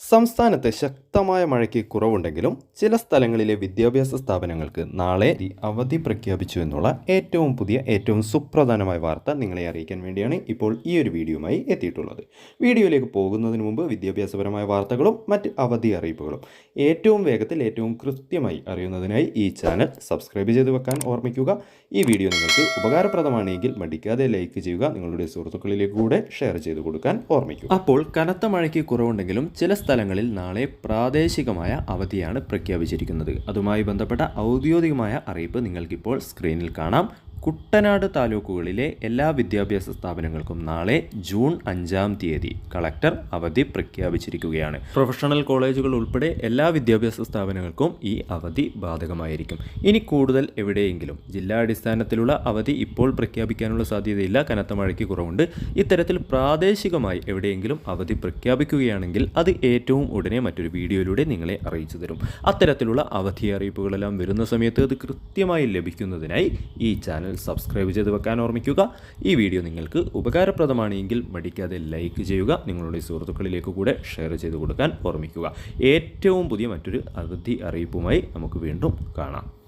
സംസ്ഥാനത്ത് ശക്തമായ മഴയ്ക്ക് കുറവുണ്ടെങ്കിലും ചില സ്ഥലങ്ങളിലെ വിദ്യാഭ്യാസ സ്ഥാപനങ്ങൾക്ക് നാളെ അവധി പ്രഖ്യാപിച്ചു എന്നുള്ള ഏറ്റവും പുതിയ ഏറ്റവും സുപ്രധാനമായ വാർത്ത നിങ്ങളെ അറിയിക്കാൻ വേണ്ടിയാണ് ഇപ്പോൾ ഈ ഒരു വീഡിയോയുമായി എത്തിയിട്ടുള്ളത്. വീഡിയോയിലേക്ക് പോകുന്നതിന് മുമ്പ് വിദ്യാഭ്യാസപരമായ വാർത്തകളും മറ്റ് അവധി അറിയിപ്പുകളും ഏറ്റവും വേഗത്തിൽ ഏറ്റവും കൃത്യമായി അറിയുന്നതിനായി ഈ ചാനൽ സബ്സ്ക്രൈബ് ചെയ്ത് വെക്കാൻ ഓർമ്മിക്കുക. ഈ വീഡിയോ നിങ്ങൾക്ക് ഉപകാരപ്രദമാണെങ്കിൽ മടിക്കാതെ ലൈക്ക് ചെയ്യുക നിങ്ങളുടെ സുഹൃത്തുക്കളിലേക്ക് കൂടെ ഷെയർ ചെയ്ത് കൊടുക്കാൻ ഓർമ്മിക്കുക. അപ്പോൾ കനത്ത മഴയ്ക്ക് കുറവുണ്ടെങ്കിലും ചില സ്ഥലങ്ങളിൽ നാളെ പ്രാദേശികമായ അവധിയാണ് പ്രഖ്യാപിച്ചിരിക്കുന്നത്. അതുമായി ബന്ധപ്പെട്ട ഔദ്യോഗികമായ അറിയിപ്പ് നിങ്ങൾക്കിപ്പോൾ സ്ക്രീനിൽ കാണാം. കുട്ടനാട് താലൂക്കുകളിലെ എല്ലാ വിദ്യാഭ്യാസ സ്ഥാപനങ്ങൾക്കും നാളെ ജൂൺ അഞ്ചാം തീയതി കളക്ടർ അവധി പ്രഖ്യാപിച്ചിരിക്കുകയാണ്. പ്രൊഫഷണൽ കോളേജുകൾ ഉൾപ്പെടെ എല്ലാ വിദ്യാഭ്യാസ സ്ഥാപനങ്ങൾക്കും ഈ അവധി ബാധകമായിരിക്കും. ഇനി കൂടുതൽ എവിടെയെങ്കിലും ജില്ലാടിസ്ഥാനത്തിലുള്ള അവധി ഇപ്പോൾ പ്രഖ്യാപിക്കാനുള്ള സാധ്യതയില്ല. കനത്ത മഴയ്ക്ക് കുറവുണ്ട്. ഇത്തരത്തിൽ പ്രാദേശികമായി എവിടെയെങ്കിലും അവധി പ്രഖ്യാപിക്കുകയാണെങ്കിൽ അത് ഏറ്റവും ഉടനെ മറ്റൊരു വീഡിയോയിലൂടെ നിങ്ങളെ അറിയിച്ചു തരും. അത്തരത്തിലുള്ള അവധി അറിയിപ്പുകളെല്ലാം വരുന്ന സമയത്ത് അത് കൃത്യമായി ലഭിക്കുന്നതിനായി ഈ സബ്സ്ക്രൈബ് ചെയ്ത് വെക്കാൻ ഓർമ്മിക്കുക. ഈ വീഡിയോ നിങ്ങൾക്ക് ഉപകാരപ്രദമാണെങ്കിൽ മടിക്കാതെ ലൈക്ക് ചെയ്യുക നിങ്ങളുടെ സുഹൃത്തുക്കളിലേക്ക് കൂടെ ഷെയർ ചെയ്ത് കൊടുക്കാൻ ഓർമ്മിക്കുക. ഏറ്റവും പുതിയ മറ്റൊരു അവധി അറിയിപ്പുമായി നമുക്ക് വീണ്ടും കാണാം.